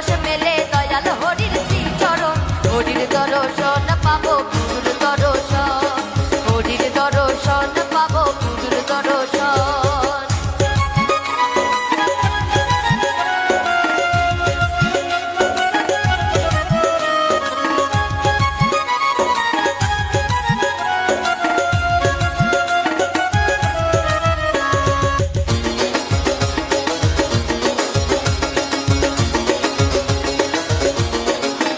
রস মেলে